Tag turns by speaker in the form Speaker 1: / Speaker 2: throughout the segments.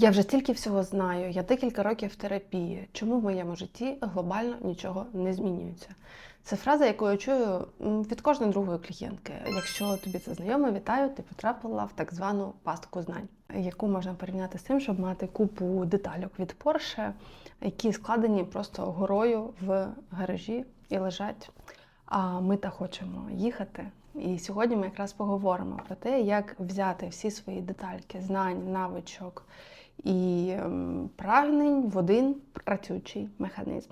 Speaker 1: Я вже стільки всього знаю, я декілька років в терапії. Чому в моєму житті глобально нічого не змінюється? Це фраза, яку я чую від кожної другої клієнтки. Якщо тобі це знайомо, вітаю, ти потрапила в так звану пастку знань, яку можна порівняти з тим, щоб мати купу детальок від Porsche, які складені просто горою в гаражі і лежать. А ми та хочемо їхати. І сьогодні ми якраз поговоримо про те, як взяти всі свої детальки, знань, навичок і ем, прагнень в один працюючий механізм.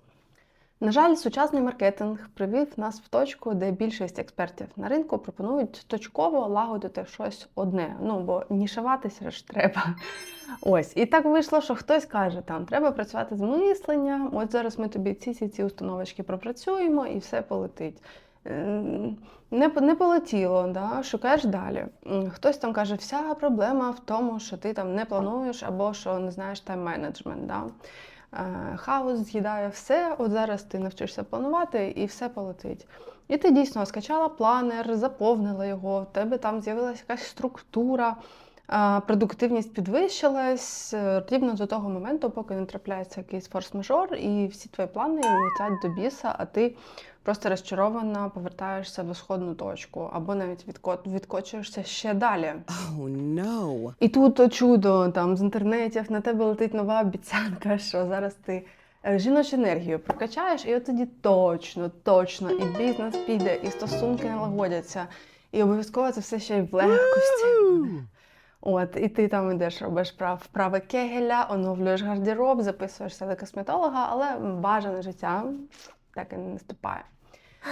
Speaker 1: На жаль, сучасний маркетинг привів нас в точку, де більшість експертів на ринку пропонують точково лагодити щось одне. Ну бо нішеватися ж треба. Ось, і так вийшло, що хтось каже, там треба працювати з мисленням. От зараз ми тобі ці ці ці установочки пропрацюємо і все полетить. Ем, Не, не полетіло, да? шукаєш далі. Хтось там каже, вся проблема в тому, що ти там не плануєш або що не знаєш тайм-менеджмент. Да? Е, Хаос з'їдає все. От зараз ти навчишся планувати і все полетить. І ти дійсно скачала планер, заповнила його, в тебе там з'явилася якась структура, е, продуктивність підвищилась е, рівно до того моменту, поки не трапляється якийсь форс-мажор, і всі твої плани летять до біса, а ти просто розчарована повертаєшся в ісходну точку, або навіть відко- відкочуєшся ще далі.
Speaker 2: Oh no.
Speaker 1: І тут чудо там з інтернетів на тебе летить нова обіцянка, що зараз ти е, жіночу енергію прокачаєш, і от тоді точно, точно і бізнес піде, і стосунки налагодяться, і обов'язково це все ще й в легкості.
Speaker 2: Woo!
Speaker 1: От, і ти там ідеш, робиш прав, вправи кегеля, оновлюєш гардероб, записуєшся до косметолога, але бажане життя так і не наступає.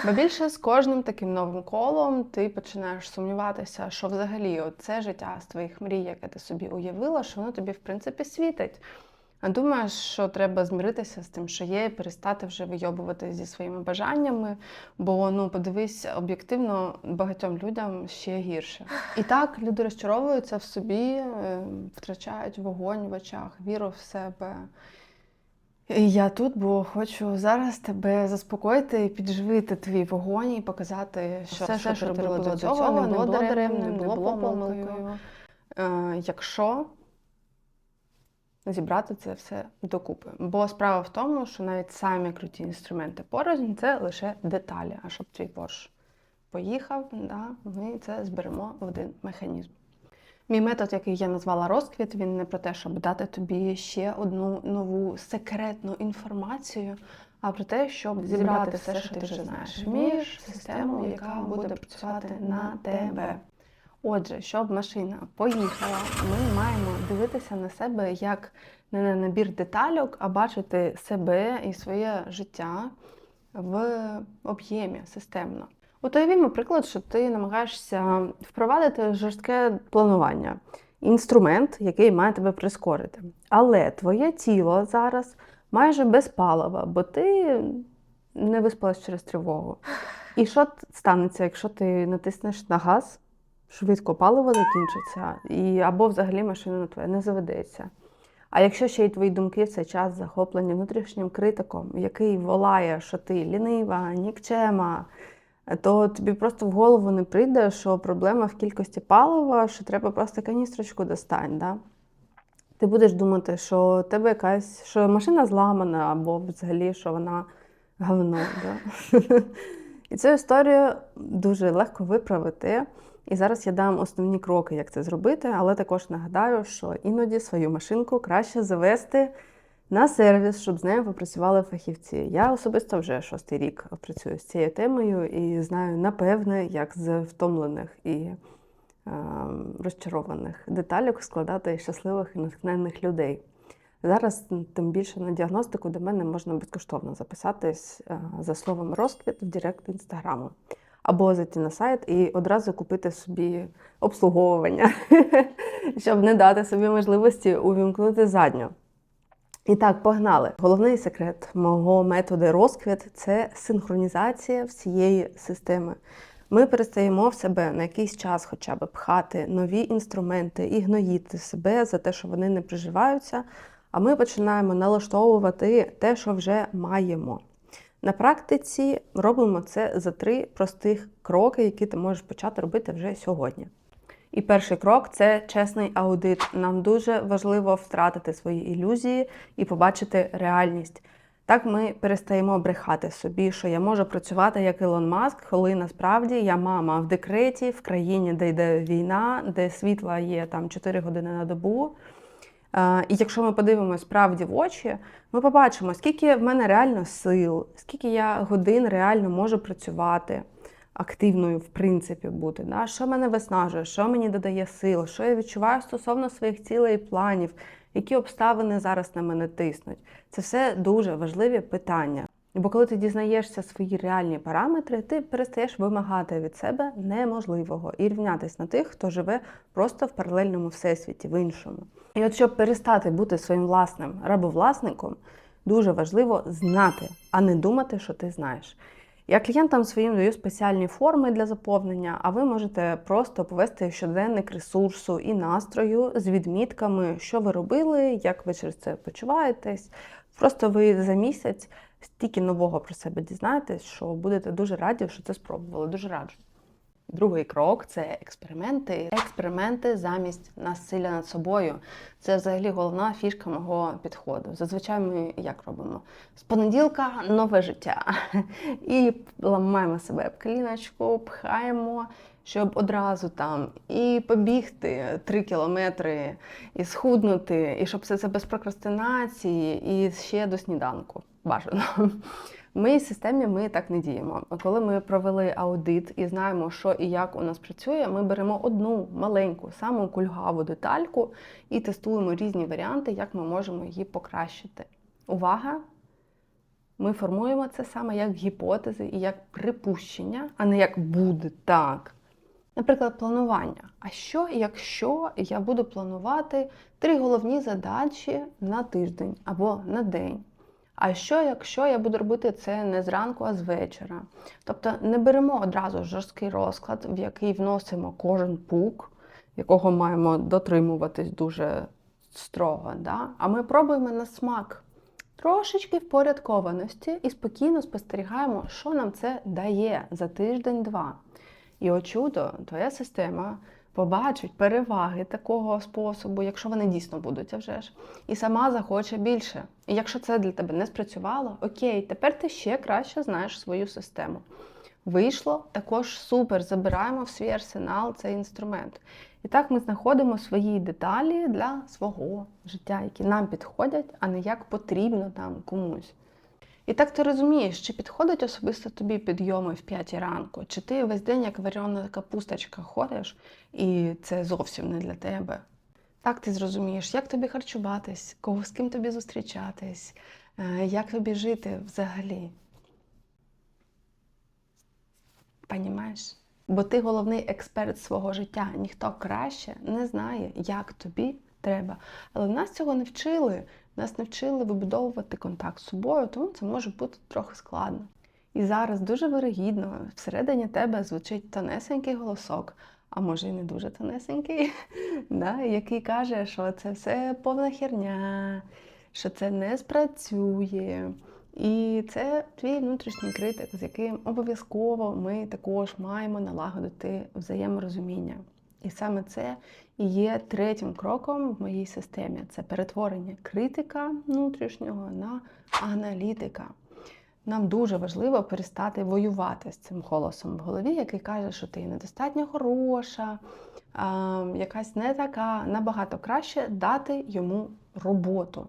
Speaker 1: Бо більше з кожним таким новим колом ти починаєш сумніватися, що взагалі це життя з твоїх мрій, яке ти собі уявила, що воно тобі в принципі світить. А думаєш, що треба змиритися з тим, що є, і перестати вже вийобувати зі своїми бажаннями, бо ну подивись, об'єктивно багатьом людям ще гірше. І так люди розчаровуються в собі, е, втрачають вогонь в очах, віру в себе. Я тут, бо хочу зараз тебе заспокоїти і підживити твій вогонь і показати, що все, що, ти робила до цього, не було даремним, не було помилкою. Е, якщо зібрати це все докупи. Бо справа в тому, що навіть самі круті інструменти порознь це лише деталі. А щоб твій Порш поїхав, да, ми це зберемо в один механізм. Мій метод, який я назвала розквіт, він не про те, щоб дати тобі ще одну нову секретну інформацію, а про те, щоб зібрати все, що ти вже знаєш, вмієш, систему, яка буде працювати на тебе. Отже, щоб машина поїхала, ми маємо дивитися на себе як не на набір детальок, а бачити себе і своє життя в об'ємі системно. От уявімо приклад, що ти намагаєшся впровадити жорстке планування, інструмент, який має тебе прискорити. Але твоє тіло зараз майже без палива, бо ти не виспалась через тривогу. І що станеться, якщо ти натиснеш на газ, швидко паливо закінчиться, і або взагалі машина на твоя не заведеться. А якщо ще й твої думки в цей час захоплені внутрішнім критиком, який волає, що ти лінива, нікчема, то тобі просто в голову не прийде, що проблема в кількості палива, що треба просто каністрочку достань. Да? Ти будеш думати, що тебе якась, що машина зламана, або взагалі, що вона говно. Да? І цю історію дуже легко виправити. І зараз я дам основні кроки, як це зробити, але також нагадаю, що іноді свою машинку краще завести на сервіс, щоб з нею попрацювали фахівці. Я особисто вже шостий рік працюю з цією темою і знаю напевне, як з втомлених і е, розчарованих деталек складати щасливих і натхненних людей. Зараз, тим більше на діагностику, до мене можна безкоштовно записатись е, за словом розквіт в Директ інстаграму. Або зайти на сайт і одразу купити собі обслуговування, щоб не дати собі можливості увімкнути задню. І так, погнали. Головний секрет мого методу розквіт це синхронізація всієї системи. Ми перестаємо в себе на якийсь час хоча б пхати нові інструменти і гноїти себе за те, що вони не приживаються, а ми починаємо налаштовувати те, що вже маємо. На практиці робимо це за три простих кроки, які ти можеш почати робити вже сьогодні. І перший крок це чесний аудит. Нам дуже важливо втратити свої ілюзії і побачити реальність. Так ми перестаємо брехати собі, що я можу працювати як Ілон Маск, коли насправді я мама в декреті, в країні, де йде війна, де світла є там 4 години на добу. Е, І якщо ми подивимося справді в очі, ми побачимо, скільки в мене реально сил, скільки я годин реально можу працювати, активною, в принципі, бути. Да? Що мене виснажує, що мені додає сил, що я відчуваю стосовно своїх цілей і планів, які обставини зараз на мене тиснуть. Це все дуже важливі питання. Бо коли ти дізнаєшся свої реальні параметри, ти перестаєш вимагати від себе неможливого і рівнятись на тих, хто живе просто в паралельному всесвіті, в іншому. І от щоб перестати бути своїм власним рабовласником, дуже важливо знати, а не думати, що ти знаєш. Я клієнтам своїм даю спеціальні форми для заповнення, а ви можете просто повести щоденник ресурсу і настрою з відмітками, що ви робили, як ви через це почуваєтесь. Просто ви за місяць стільки нового про себе дізнаєтесь, що будете дуже раді, що це спробували. Дуже раджу. Другий крок це експерименти. Експерименти замість насилля над собою. Це взагалі головна фішка мого підходу. Зазвичай ми як робимо? З понеділка нове життя. І ламаємо себе об коліночку, пхаємо, щоб одразу там і побігти три кілометри, і схуднути, і щоб все це без прокрастинації, і ще до сніданку. Бажано. В моїй системі ми так не діємо. Коли ми провели аудит і знаємо, що і як у нас працює, ми беремо одну маленьку, саму кульгаву детальку і тестуємо різні варіанти, як ми можемо її покращити. Увага! Ми формуємо це саме як гіпотези і як припущення, а не як буде так. Наприклад, планування. А що, якщо я буду планувати три головні задачі на тиждень або на день? А що, якщо я буду робити це не зранку, а з вечора? Тобто не беремо одразу жорсткий розклад, в який вносимо кожен пук, якого маємо дотримуватись дуже строго. Да? А ми пробуємо на смак трошечки впорядкованості і спокійно спостерігаємо, що нам це дає за тиждень-два. І о чудо, твоя система побачить переваги такого способу, якщо вони дійсно будуть, а вже ж, і сама захоче більше. І якщо це для тебе не спрацювало, окей, тепер ти ще краще знаєш свою систему. Вийшло також супер. Забираємо в свій арсенал цей інструмент. І так ми знаходимо свої деталі для свого життя, які нам підходять, а не як потрібно там комусь. І так ти розумієш, чи підходить особисто тобі підйоми в 5 ранку, чи ти весь день як варіона капусточка ходиш, і це зовсім не для тебе. Так ти зрозумієш, як тобі харчуватись, кого з ким тобі зустрічатись, е, як тобі жити взагалі. Понімаєш? Бо ти головний експерт свого життя. Ніхто краще не знає, як тобі треба. Але нас цього не вчили. Нас не вчили вибудовувати контакт з собою, тому це може бути трохи складно. І зараз дуже вирогідно всередині тебе звучить тонесенький голосок, а може і не дуже тонесенький, да, який каже, що це все повна херня, що це не спрацює. І це твій внутрішній критик, з яким обов'язково ми також маємо налагодити взаєморозуміння. І саме це є третім кроком в моїй системі це перетворення критика внутрішнього на аналітика. Нам дуже важливо перестати воювати з цим голосом в голові, який каже, що ти недостатньо хороша, якась не така, набагато краще дати йому роботу.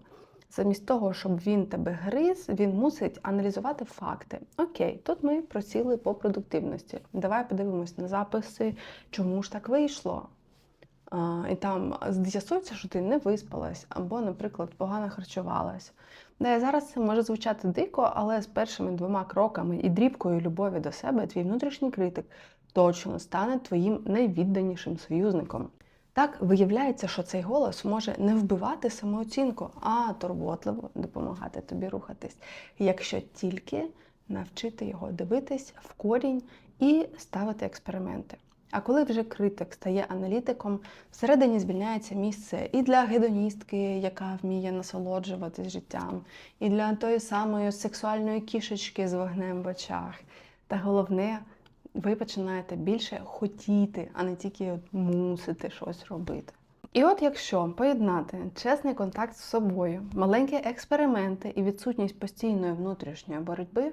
Speaker 1: Замість того, щоб він тебе гриз, він мусить аналізувати факти. Окей, тут ми просіли по продуктивності. Давай подивимось на записи, чому ж так вийшло. А, І там з'ясується, що ти не виспалась, або, наприклад, погано харчувалась. Да, зараз це може звучати дико, але з першими двома кроками і дрібкою любові до себе твій внутрішній критик точно стане твоїм найвідданішим союзником. Так виявляється, що цей голос може не вбивати самооцінку, а турботливо допомагати тобі рухатись, якщо тільки навчити його дивитись в корінь і ставити експерименти. А коли вже критик стає аналітиком, всередині звільняється місце і для гедоністки, яка вміє насолоджуватись життям, і для тої самої сексуальної кішечки з вогнем в очах. Та головне ви починаєте більше хотіти, а не тільки мусити щось робити. І от якщо поєднати чесний контакт з собою, маленькі експерименти і відсутність постійної внутрішньої боротьби,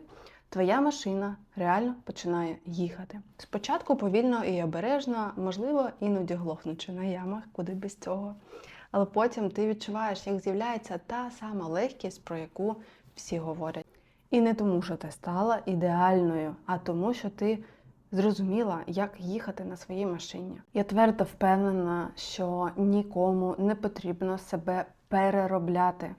Speaker 1: твоя машина реально починає їхати. Спочатку повільно і обережно, можливо, іноді глохнучи на ямах, куди без цього. Але потім ти відчуваєш, як з'являється та сама легкість, про яку всі говорять. І не тому, що ти стала ідеальною, а тому, що ти зрозуміла, як їхати на своїй машині. Я твердо впевнена, що нікому не потрібно себе переробляти.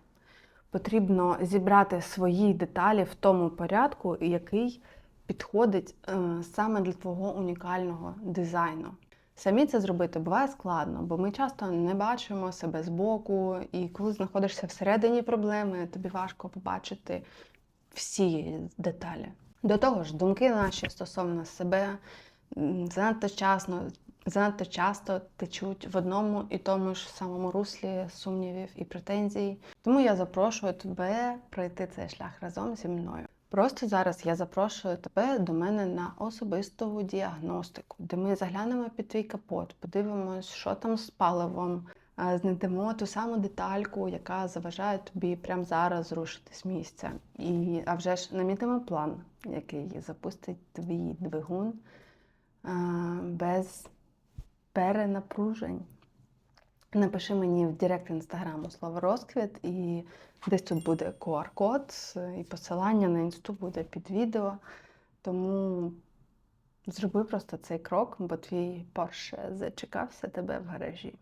Speaker 1: Потрібно зібрати свої деталі в тому порядку, який підходить е, саме для твого унікального дизайну. Самі це зробити буває складно, бо ми часто не бачимо себе збоку, і коли знаходишся всередині проблеми, тобі важко побачити всі деталі. До того ж, думки наші стосовно себе занадто часто, занадто часто течуть в одному і тому ж самому руслі сумнівів і претензій. Тому я запрошую тебе пройти цей шлях разом зі мною. Просто зараз я запрошую тебе до мене на особисту діагностику, де ми заглянемо під твій капот, подивимось, що там з паливом, знайдемо ту саму детальку, яка заважає тобі прямо зараз зрушити з місця. І, а вже ж намітимо план, який запустить твій двигун без перенапружень. Напиши мені в Директ інстаграму слово розквіт, і десь тут буде QR-код, і посилання на інсту буде під відео. Тому зроби просто цей крок, бо твій Порше зачекався тебе в гаражі.